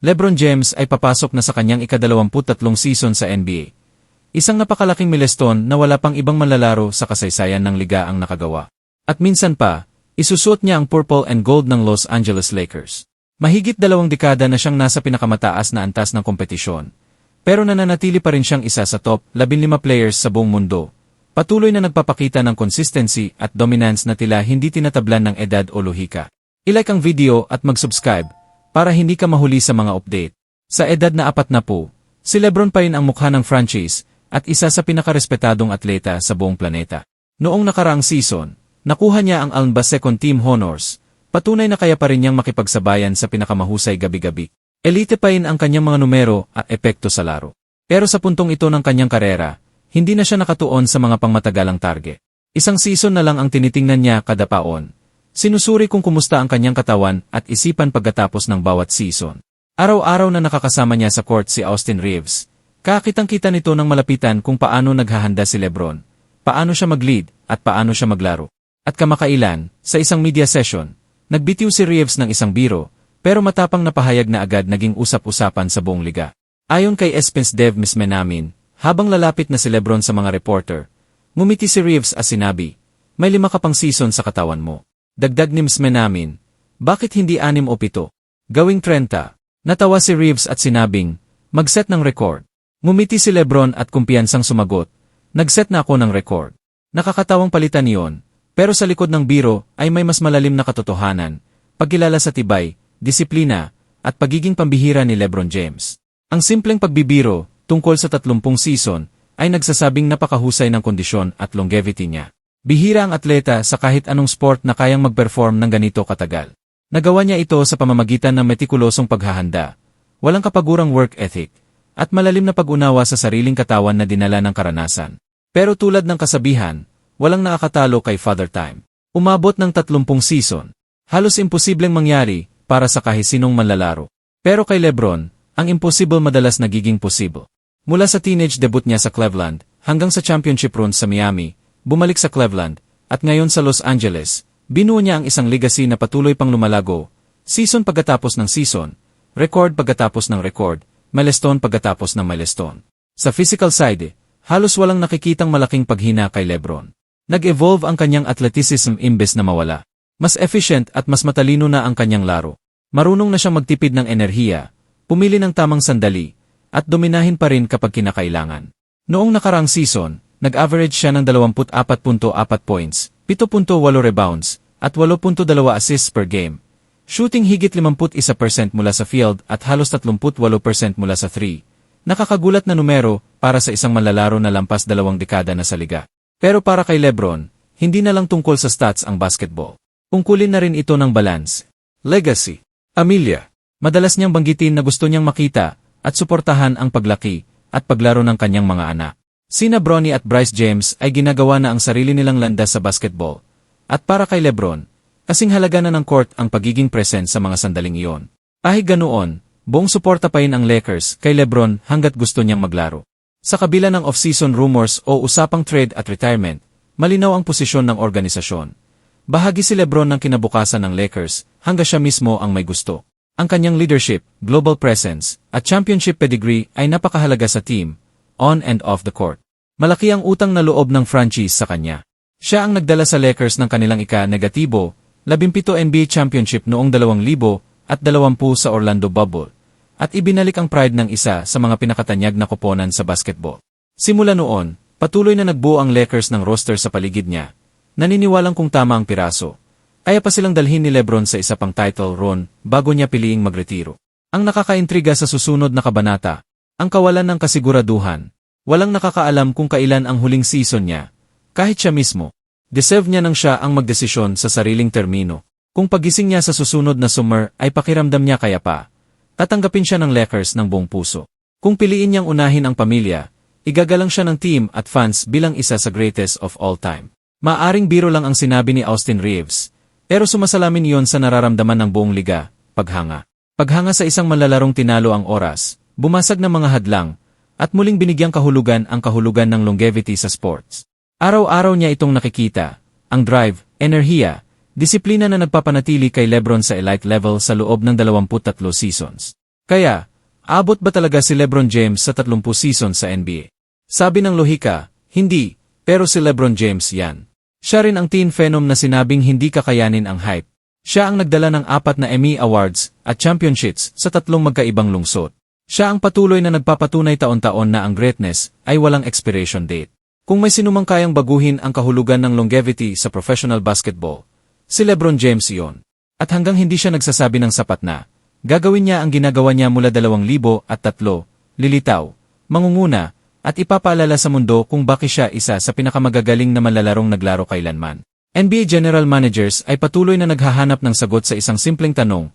LeBron James ay papasok na sa kanyang ikadalawamput-tatlong season sa NBA. Isang napakalaking milestone na wala pang ibang manlalaro sa kasaysayan ng liga ang nakagawa. At minsan pa, isusuot niya ang purple and gold ng Los Angeles Lakers. Mahigit dalawang dekada na siyang nasa pinakamataas na antas ng kompetisyon. Pero nananatili pa rin siyang isa sa top 15 players sa buong mundo. Patuloy na nagpapakita ng consistency at dominance na tila hindi tinatablan ng edad o lohika. I-like ang video at mag-subscribe para hindi ka mahuli sa mga update. Sa edad na apat na po, si Lebron pa rin ang mukha ng franchise at isa sa pinakarespetadong atleta sa buong planeta. Noong nakaraang season, nakuha niya ang Alba Second Team Honors, patunay na kaya pa rin niyang makipagsabayan sa pinakamahusay gabi-gabi. Elite pa rin ang kanyang mga numero at epekto sa laro. Pero sa puntong ito ng kanyang karera, hindi na siya nakatuon sa mga pangmatagalang target. Isang season na lang ang tinitingnan niya kada paon, Sinusuri kung kumusta ang kanyang katawan at isipan pagkatapos ng bawat season. Araw-araw na nakakasama niya sa court si Austin Reeves. Kakitang-kita nito ng malapitan kung paano naghahanda si Lebron, paano siya mag-lead at paano siya maglaro. At kamakailan, sa isang media session, nagbitiw si Reeves ng isang biro, pero matapang na pahayag na agad naging usap-usapan sa buong liga. Ayon kay Spence Dev Mismenamin, habang lalapit na si Lebron sa mga reporter, ngumiti si Reeves as sinabi, may lima ka pang season sa katawan mo. Dagdag ni Msme namin. Bakit hindi anim o pito? Gawing 30. Natawa si Reeves at sinabing, mag-set ng record. Ngumiti si Lebron at kumpiyansang sumagot, nag-set na ako ng record. Nakakatawang palitan niyon, pero sa likod ng biro ay may mas malalim na katotohanan, pagkilala sa tibay, disiplina, at pagiging pambihira ni Lebron James. Ang simpleng pagbibiro, tungkol sa 30 season, ay nagsasabing napakahusay ng kondisyon at longevity niya. Bihira ang atleta sa kahit anong sport na kayang mag-perform ng ganito katagal. Nagawa niya ito sa pamamagitan ng metikulosong paghahanda, walang kapagurang work ethic, at malalim na pag-unawa sa sariling katawan na dinala ng karanasan. Pero tulad ng kasabihan, walang nakakatalo kay Father Time. Umabot ng 30 season. Halos imposibleng mangyari para sa kahit sinong manlalaro. Pero kay Lebron, ang impossible madalas nagiging possible. Mula sa teenage debut niya sa Cleveland hanggang sa championship run sa Miami, bumalik sa Cleveland, at ngayon sa Los Angeles, binuo niya ang isang legacy na patuloy pang lumalago, season pagkatapos ng season, record pagkatapos ng record, milestone pagkatapos ng milestone. Sa physical side, halos walang nakikitang malaking paghina kay Lebron. Nag-evolve ang kanyang athleticism imbes na mawala. Mas efficient at mas matalino na ang kanyang laro. Marunong na siyang magtipid ng enerhiya, pumili ng tamang sandali, at dominahin pa rin kapag kinakailangan. Noong nakarang season, nag-average siya ng 24.4 points, 7.8 rebounds, at 8.2 assists per game. Shooting higit 51% mula sa field at halos 38% mula sa 3. Nakakagulat na numero para sa isang manlalaro na lampas dalawang dekada na sa liga. Pero para kay Lebron, hindi na lang tungkol sa stats ang basketball. Tungkulin na rin ito ng balance. Legacy. Amelia. Madalas niyang banggitin na gusto niyang makita at suportahan ang paglaki at paglaro ng kanyang mga anak. Sina Bronny at Bryce James ay ginagawa na ang sarili nilang landas sa basketball. At para kay Lebron, kasing halaga na ng court ang pagiging present sa mga sandaling iyon. Kahit ganoon, buong suporta pa rin ang Lakers kay Lebron hanggat gusto niyang maglaro. Sa kabila ng off-season rumors o usapang trade at retirement, malinaw ang posisyon ng organisasyon. Bahagi si Lebron ng kinabukasan ng Lakers hanggang siya mismo ang may gusto. Ang kanyang leadership, global presence, at championship pedigree ay napakahalaga sa team, on and off the court. Malaki ang utang na loob ng franchise sa kanya. Siya ang nagdala sa Lakers ng kanilang ika-negatibo, 17 NBA championship noong 2000 at 20 sa Orlando Bubble, at ibinalik ang pride ng isa sa mga pinakatanyag na koponan sa basketball. Simula noon, patuloy na nagbuo ang Lakers ng roster sa paligid niya. Naniniwalang kung tama ang piraso. Kaya pa silang dalhin ni Lebron sa isa pang title run bago niya piliing magretiro. Ang nakakaintriga sa susunod na kabanata, ang kawalan ng kasiguraduhan. Walang nakakaalam kung kailan ang huling season niya. Kahit siya mismo. Deserve niya nang siya ang magdesisyon sa sariling termino. Kung pagising niya sa susunod na summer ay pakiramdam niya kaya pa. Tatanggapin siya ng Lakers ng buong puso. Kung piliin niyang unahin ang pamilya, igagalang siya ng team at fans bilang isa sa greatest of all time. Maaring biro lang ang sinabi ni Austin Reeves, pero sumasalamin iyon sa nararamdaman ng buong liga, paghanga. Paghanga sa isang malalarong tinalo ang oras, bumasag ng mga hadlang, at muling binigyang kahulugan ang kahulugan ng longevity sa sports. Araw-araw niya itong nakikita, ang drive, enerhiya, disiplina na nagpapanatili kay Lebron sa elite level sa loob ng 23 seasons. Kaya, abot ba talaga si Lebron James sa 30 season sa NBA? Sabi ng lohika, hindi, pero si Lebron James yan. Siya rin ang teen phenom na sinabing hindi kakayanin ang hype. Siya ang nagdala ng apat na Emmy Awards at championships sa tatlong magkaibang lungsod. Siya ang patuloy na nagpapatunay taon-taon na ang greatness ay walang expiration date. Kung may sinumang kayang baguhin ang kahulugan ng longevity sa professional basketball, si Lebron James iyon. At hanggang hindi siya nagsasabi ng sapat na, gagawin niya ang ginagawa niya mula 2003, lilitaw, mangunguna, at ipapaalala sa mundo kung bakit siya isa sa pinakamagagaling na malalarong naglaro kailanman. NBA General Managers ay patuloy na naghahanap ng sagot sa isang simpleng tanong,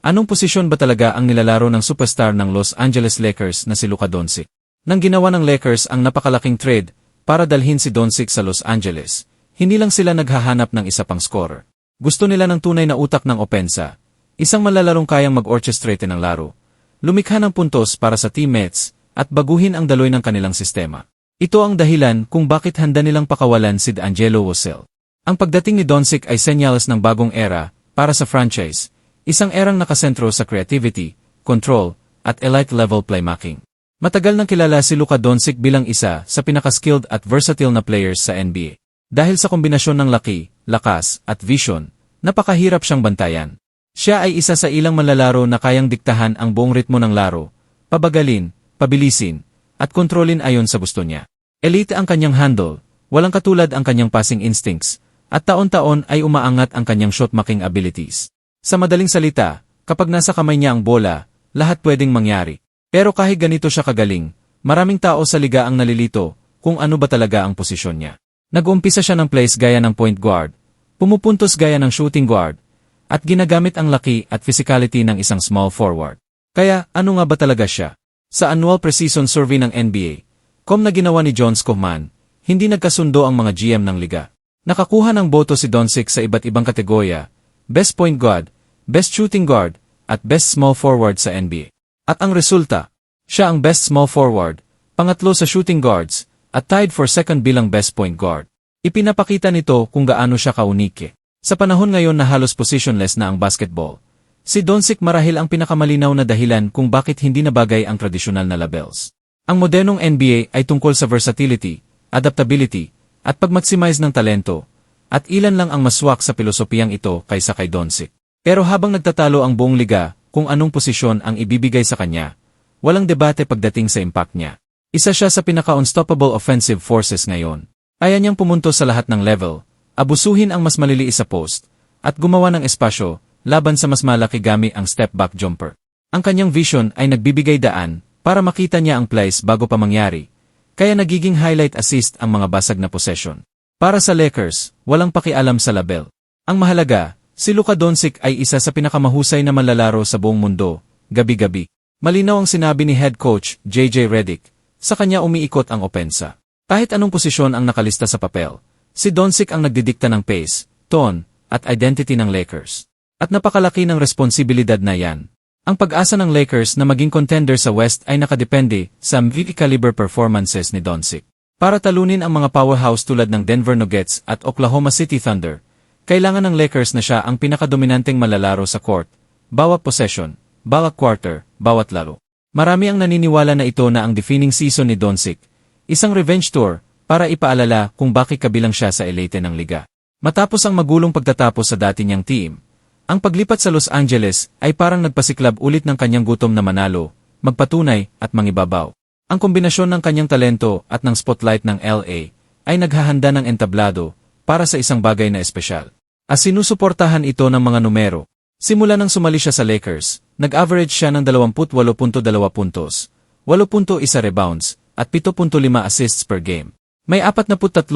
anong posisyon ba talaga ang nilalaro ng superstar ng Los Angeles Lakers na si Luka Doncic? Nang ginawa ng Lakers ang napakalaking trade para dalhin si Doncic sa Los Angeles, hindi lang sila naghahanap ng isa pang scorer. Gusto nila ng tunay na utak ng opensa, isang malalarong kayang mag-orchestrate ng laro, lumikha ng puntos para sa teammates, at baguhin ang daloy ng kanilang sistema. Ito ang dahilan kung bakit handa nilang pakawalan si D'Angelo Russell. Ang pagdating ni Doncic ay senyales ng bagong era para sa franchise, isang erang nakasentro sa creativity, control, at elite-level playmaking. Matagal nang kilala si Luka Doncic bilang isa sa pinakaskilled at versatile na players sa NBA. Dahil sa kombinasyon ng laki, lakas, at vision, napakahirap siyang bantayan. Siya ay isa sa ilang manlalaro na kayang diktahan ang buong ritmo ng laro, pabagalin, pabilisin, at kontrolin ayon sa gusto niya. Elite ang kanyang handle, walang katulad ang kanyang passing instincts, at taon-taon ay umaangat ang kanyang shot-making abilities. Sa madaling salita, kapag nasa kamay niya ang bola, lahat pwedeng mangyari. Pero kahit ganito siya kagaling, maraming tao sa liga ang nalilito kung ano ba talaga ang posisyon niya. Nag-umpisa siya ng plays gaya ng point guard, pumupuntos gaya ng shooting guard, at ginagamit ang laki at physicality ng isang small forward. Kaya, ano nga ba talaga siya? Sa annual preseason survey ng NBA, kom na ginawa ni John Skoman, hindi nagkasundo ang mga GM ng liga. Nakakuha ng boto si Doncic sa iba't ibang kategorya, Best Point Guard, Best Shooting Guard, at Best Small Forward sa NBA. At ang resulta, siya ang Best Small Forward, pangatlo sa Shooting Guards, at tied for second bilang Best Point Guard. Ipinapakita nito kung gaano siya kaunike. Sa panahon ngayon na halos positionless na ang basketball, si Doncic marahil ang pinakamalinaw na dahilan kung bakit hindi nabagay ang tradisyonal na labels. Ang modernong NBA ay tungkol sa versatility, adaptability, at pag-maximize ng talento, at ilan lang ang maswak sa pilosopiyang ito kaysa kay Doncic. Pero habang nagtatalo ang buong liga kung anong posisyon ang ibibigay sa kanya, walang debate pagdating sa impact niya. Isa siya sa pinaka-unstoppable offensive forces ngayon. Kaya niyang pumunto sa lahat ng level, abusuhin ang mas maliliis sa post, at gumawa ng espasyo laban sa mas malaki gami ang step-back jumper. Ang kanyang vision ay nagbibigay daan para makita niya ang plays bago pa mangyari, kaya nagiging highlight assist ang mga basag na possession. Para sa Lakers, walang pakialam sa label. Ang mahalaga, si Luka Doncic ay isa sa pinakamahusay na manlalaro sa buong mundo, gabi-gabi. Malinaw ang sinabi ni head coach JJ Redick, sa kanya umiikot ang opensa. Kahit anong posisyon ang nakalista sa papel, si Doncic ang nagdidikta ng pace, tone, at identity ng Lakers. At napakalaki ng responsibilidad na yan. Ang pag-asa ng Lakers na maging contender sa West ay nakadepende sa MVP caliber performances ni Doncic. Para talunin ang mga powerhouse tulad ng Denver Nuggets at Oklahoma City Thunder, kailangan ng Lakers na siya ang pinakadominanteng malalaro sa court, bawat possession, bawat quarter, bawat laro. Marami ang naniniwala na ito na ang defining season ni Doncic, isang revenge tour para ipaalala kung bakit kabilang siya sa elite ng liga. Matapos ang magulong pagtatapos sa dati niyang team, ang paglipat sa Los Angeles ay parang nagpasiklab ulit ng kanyang gutom na manalo, magpatunay at mangibabaw. Ang kombinasyon ng kanyang talento at ng spotlight ng LA ay naghahanda ng entablado para sa isang bagay na espesyal. As sinusuportahan ito ng mga numero, simula nang sumali siya sa Lakers, nag-average siya ng 28.2 puntos, 8.1 rebounds, at 7.5 assists per game. May 43.8%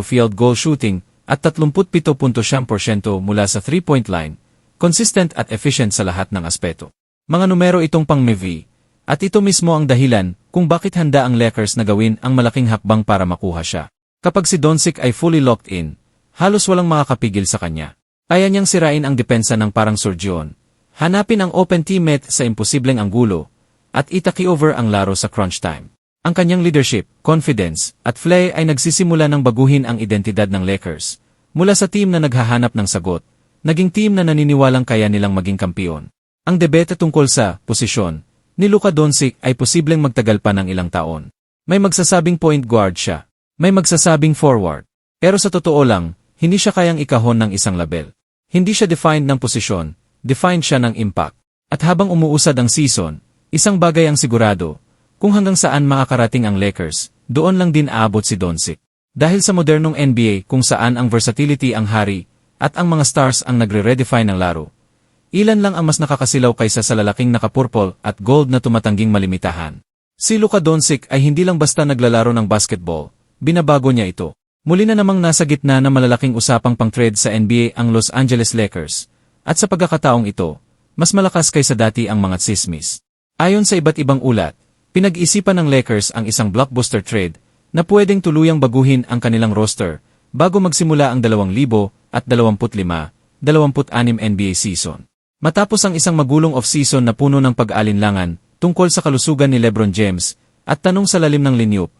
field goal shooting at 37.7% mula sa 3-point line, consistent at efficient sa lahat ng aspeto. Mga numero itong pang MV, at ito mismo ang dahilan kung bakit handa ang Lakers na gawin ang malaking hakbang para makuha siya. Kapag si Doncic ay fully locked in, halos walang makakapigil sa kanya. Kaya niyang sirain ang depensa ng parang surgeon, hanapin ang open teammate sa imposibleng anggulo, at itaki over ang laro sa crunch time. Ang kanyang leadership, confidence, at play ay nagsisimula ng baguhin ang identidad ng Lakers. Mula sa team na naghahanap ng sagot, naging team na naniniwalang kaya nilang maging kampiyon. Ang debate tungkol sa posisyon ni Luka Doncic ay posibleng magtagal pa ng ilang taon. May magsasabing point guard siya. May magsasabing forward. Pero sa totoo lang, hindi siya kayang ikahon ng isang label. Hindi siya defined ng posisyon, defined siya ng impact. At habang umuusad ang season, isang bagay ang sigurado, kung hanggang saan makakarating ang Lakers, doon lang din aabot si Doncic. Dahil sa modernong NBA kung saan ang versatility ang hari, at ang mga stars ang nagre-redefine ng laro, ilan lang ang mas nakakasilaw kaysa sa lalaking nakapurple at gold na tumatangging malimitahan. Si Luka Doncic ay hindi lang basta naglalaro ng basketball, binabago niya ito. Muli na namang nasa gitna ng malalaking usapang pang-trade sa NBA ang Los Angeles Lakers, at sa pagkakataong ito, mas malakas kaysa dati ang mga tsismis. Ayon sa iba't ibang ulat, pinag-isipan ng Lakers ang isang blockbuster trade na pwedeng tuluyang baguhin ang kanilang roster bago magsimula ang 2025-26 NBA season. Matapos ang isang magulong off-season na puno ng pag-alinlangan tungkol sa kalusugan ni Lebron James at tanong sa lalim ng linyup,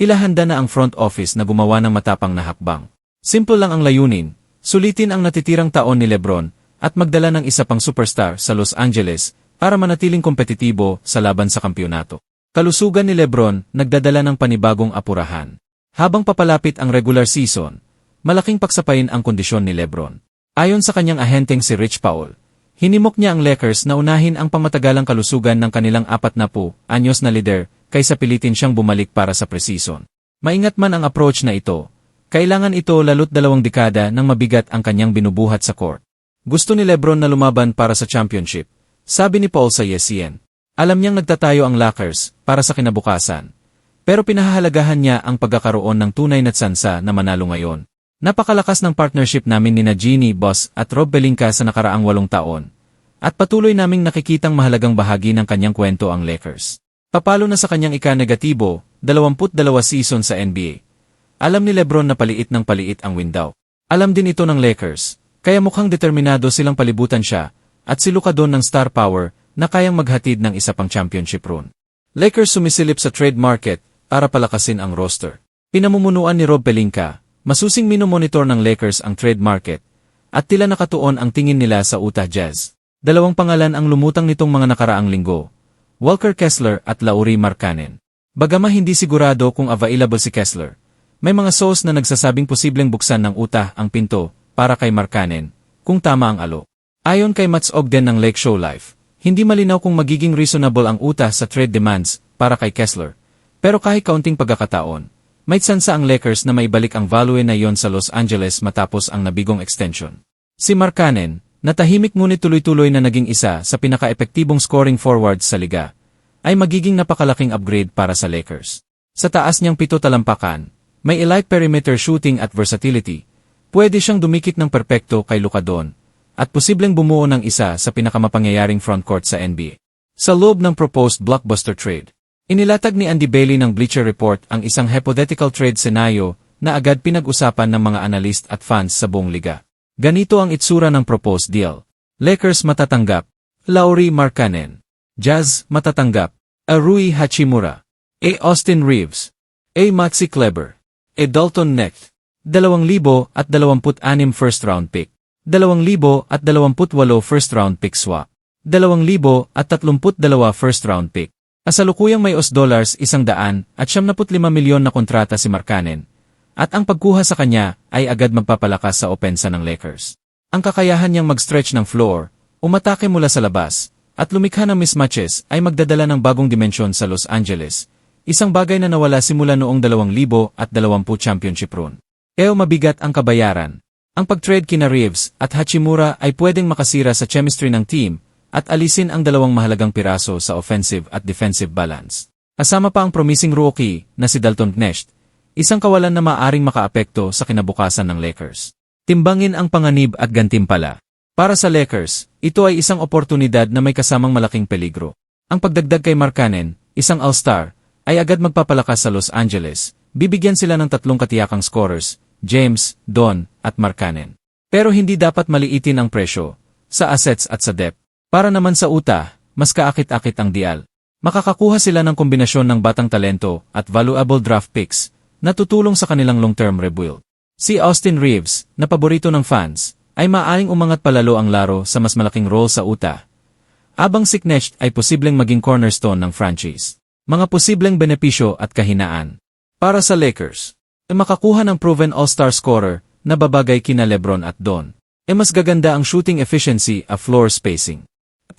ilahanda na ang front office na gumawa ng matapang na hakbang. Simple lang ang layunin, sulitin ang natitirang taon ni Lebron at magdala ng isa pang superstar sa Los Angeles para manatiling kompetitibo sa laban sa kampyonato. Kalusugan ni Lebron nagdadala ng panibagong apurahan. Habang papalapit ang regular season, malaking paksapain ang kondisyon ni Lebron. Ayon sa kanyang ahenteng si Rich Paul, hinimok niya ang Lakers na unahin ang pamatagalang kalusugan ng kanilang apat na po, anyos na lider, kaysa pilitin siyang bumalik para sa preseason. Maingat man ang approach na ito, kailangan ito lalot dalawang dekada ng mabigat ang kanyang binubuhat sa court. Gusto ni Lebron na lumaban para sa championship, sabi ni Paul sa ESPN. Alam niyang nagtatayo ang Lakers para sa kinabukasan. Pero pinahahalagahan niya ang pagkakaroon ng tunay na tsansa na manalo ngayon. Napakalakas ng partnership namin ni na Jeannie Boss at Rob Belinka sa nakaraang walong taon. At patuloy naming nakikitang mahalagang bahagi ng kanyang kwento ang Lakers. Papalo na sa kanyang ika-negatibo, 22 season sa NBA. Alam ni Lebron na paliit ng paliit ang window. Alam din ito ng Lakers, kaya mukhang determinado silang palibutan siya, at si Luka doon ng star power na kayang maghatid ng isa pang championship run. Lakers sumisilip sa trade market para palakasin ang roster. Pinamumunuan ni Rob Pelinka, masusing minomonitor ng Lakers ang trade market, at tila nakatuon ang tingin nila sa Utah Jazz. Dalawang pangalan ang lumutang nitong mga nakaraang linggo, Walker Kessler at Lauri Markkanen. Bagama hindi sigurado kung available si Kessler, may mga source na nagsasabing posibleng buksan ng Utah ang pinto para kay Markkanen, kung tama ang alo. Ayon kay Mats Ogden ng Lake Show Life, hindi malinaw kung magiging reasonable ang Utah sa trade demands para kay Kessler, pero kahit kaunting pagkakataon, may tsansa ang Lakers na maibalik ang value na yon sa Los Angeles matapos ang nabigong extension. Si Markkanen, Natahimik ngunit tuloy-tuloy na naging isa sa pinaka-epektibong scoring forwards sa liga, ay magiging napakalaking upgrade para sa Lakers. Sa taas niyang pito talampakan, may elite perimeter shooting at versatility, pwede siyang dumikit ng perpekto kay Luka Don, at posibleng bumuo ng isa sa pinakamapangyayaring frontcourt sa NBA. Sa loob ng proposed blockbuster trade, inilatag ni Andy Bailey ng Bleacher Report ang isang hypothetical trade scenario na agad pinag-usapan ng mga analyst at fans sa buong liga. Ganito ang itsura ng proposed deal. Lakers matatanggap. Lauri Markkanen. Jazz matatanggap. A Rui Hachimura. A. Austin Reeves. A. Maxi Kleber. A. Dalton Necht. 2,026 first round pick. 2,028 first round pick swap. 2,032 first round pick. Asalukuyang may os dollars isang daan at 75 milyon na kontrata si Markkanen at ang pagkuha sa kanya ay agad magpapalakas sa opensa ng Lakers. Ang kakayahan niyang mag-stretch ng floor, umatake mula sa labas, at lumikha ng mismatches ay magdadala ng bagong dimensyon sa Los Angeles, isang bagay na nawala simula noong 2020 championship run. Kaya mabigat ang kabayaran. Ang pag-trade kina Reeves at Hachimura ay pwedeng makasira sa chemistry ng team at alisin ang dalawang mahalagang piraso sa offensive at defensive balance. Kasama pa ang promising rookie na si Dalton Knecht, Isang kawalan na maaring makaapekto sa kinabukasan ng Lakers. Timbangin ang panganib at gantimpala. Para sa Lakers, ito ay isang oportunidad na may kasamang malaking peligro. Ang pagdagdag kay Markkanen, isang all-star, ay agad magpapalakas sa Los Angeles. Bibigyan sila ng tatlong katiyakang scorers, James, Don, at Markkanen. Pero hindi dapat maliitin ang presyo, sa assets at sa depth. Para naman sa Utah, mas kaakit-akit ang dial. Makakakuha sila ng kombinasyon ng batang talento at valuable draft picks natutulong sa kanilang long-term rebuild. Si Austin Reeves, na paborito ng fans, ay maaring umangat palalo ang laro sa mas malaking role sa Utah. Abang si Knecht ay posibleng maging cornerstone ng franchise. Mga posibleng benepisyo at kahinaan. Para sa Lakers, e makakuha ng proven all-star scorer na babagay kina Lebron at Don. E mas gaganda ang shooting efficiency at floor spacing.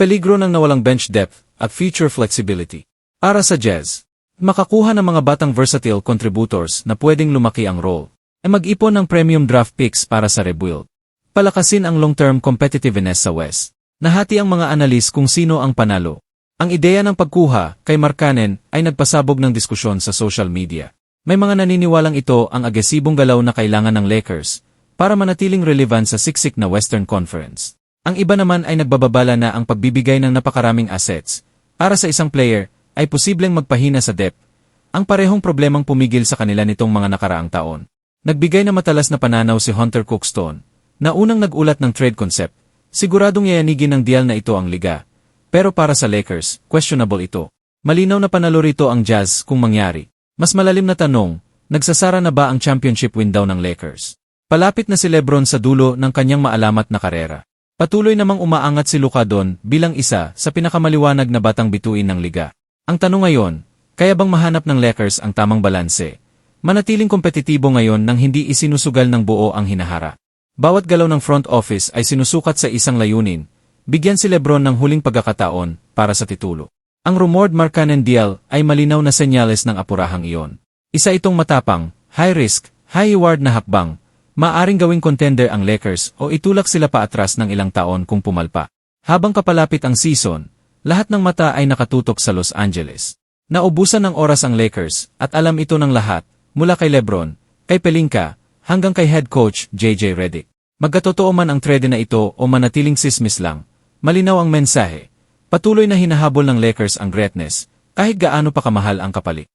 Peligro ng nawalang bench depth at future flexibility. Para sa Jazz, makakuha ng mga batang versatile contributors na pwedeng lumaki ang role. E mag-ipon ng premium draft picks para sa rebuild. Palakasin ang long-term competitiveness sa West. Nahati ang mga analis kung sino ang panalo. Ang ideya ng pagkuha kay Markkanen ay nagpasabog ng diskusyon sa social media. May mga naniniwalang ito ang agresibong galaw na kailangan ng Lakers para manatiling relevant sa siksik na Western Conference. Ang iba naman ay nagbababala na ang pagbibigay ng napakaraming assets para sa isang player ay posibleng magpahina sa depth. Ang parehong problemang pumigil sa kanila nitong mga nakaraang taon. Nagbigay na matalas na pananaw si Hunter Cookstone na unang nagulat ng trade concept. Siguradong yayanigin ng deal na ito ang liga. Pero para sa Lakers, questionable ito. Malinaw na panalo rito ang Jazz kung mangyari. Mas malalim na tanong, nagsasara na ba ang championship window ng Lakers? Palapit na si Lebron sa dulo ng kanyang maalamat na karera. Patuloy namang umaangat si Luka Don bilang isa sa pinakamaliwanag na batang bituin ng liga. Ang tanong ngayon, kaya bang mahanap ng Lakers ang tamang balanse? Manatiling kompetitibo ngayon nang hindi isinusugal ng buo ang hinahara. Bawat galaw ng front office ay sinusukat sa isang layunin, bigyan si Lebron ng huling pagkakataon para sa titulo. Ang rumored Markkanen deal ay malinaw na senyales ng apurahang iyon. Isa itong matapang, high risk, high reward na hakbang, maaring gawing contender ang Lakers o itulak sila pa atras ng ilang taon kung pumalpa. Habang kapalapit ang season, lahat ng mata ay nakatutok sa Los Angeles. Naubusan ng oras ang Lakers at alam ito ng lahat, mula kay Lebron, kay Pelinka, hanggang kay head coach JJ Redick. Magkatotoo man ang trade na ito o manatiling sismis lang, malinaw ang mensahe. Patuloy na hinahabol ng Lakers ang greatness, kahit gaano pa kamahal ang kapalit.